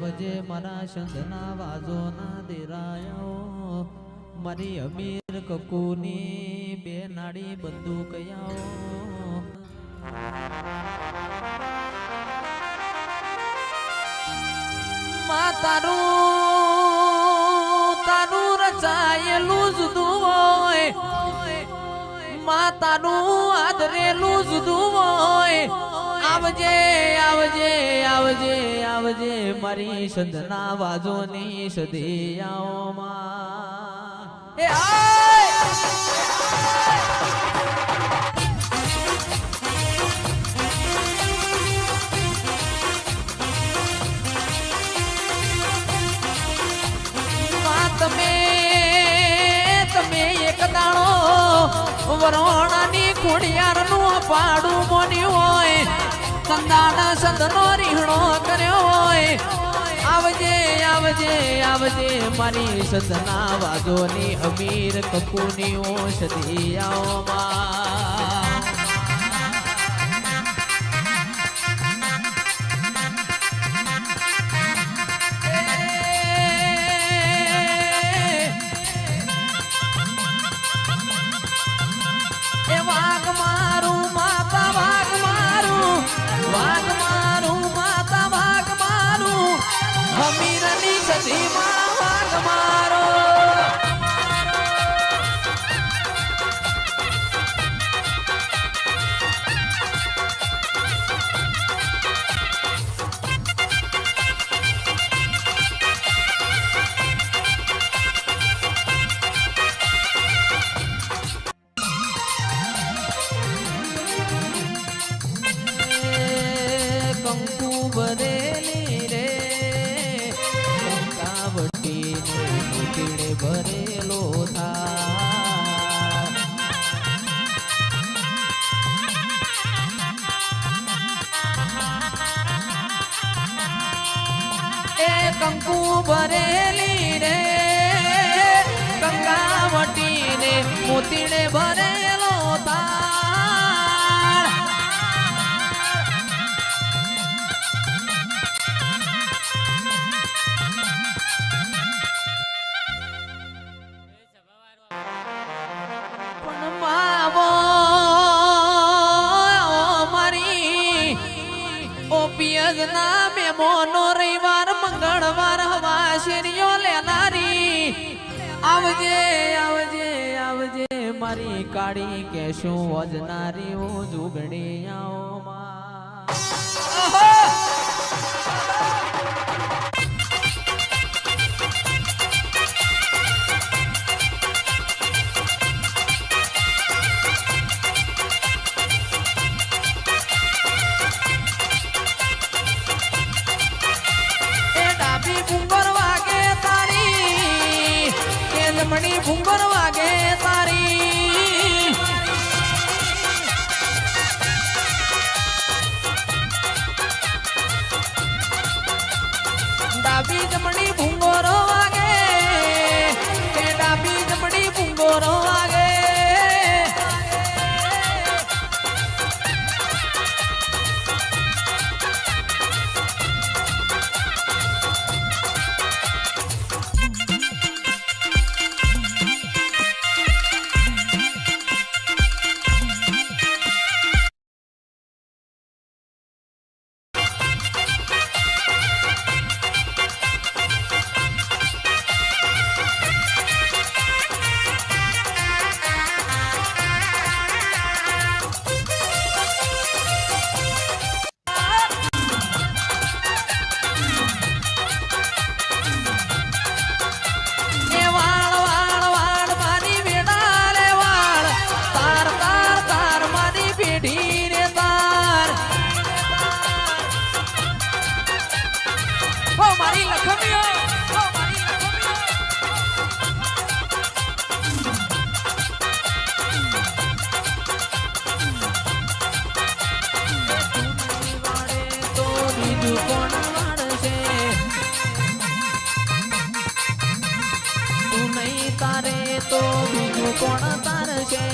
આવજે મારા સંધના વાજો ના દેરાયો. મારી અમીર કકુની બે નાડી બંદૂક આવો માં તારું તારું રચાયેલું જુદું હોય. માં તારું આદરેલું જુદું હોય. આવજે આવજે. મારી સંધના વાજોની સદિયાઓ માં એ તમે તમે એક દાણો વરોણાની ખોડિયારનું પાડું મોની હોય કંદાડા સંતનો રીહણો કર્યો હોય. આવજે આવજે આવજે મારી સદના વાજોની અમીર કપૂની ઓષધી આવમાં ભરેલી રે. કંકાવટી ને મોતીડે ભરેલો થા એ કંકુ ભરેલી રે. ગંગાવટી ને ભરેલો તાળ આવજે આવજે આવજે મારી કાળી કેશું વજનારી ઓ જુગડી આવો કે જમણી போன தருகே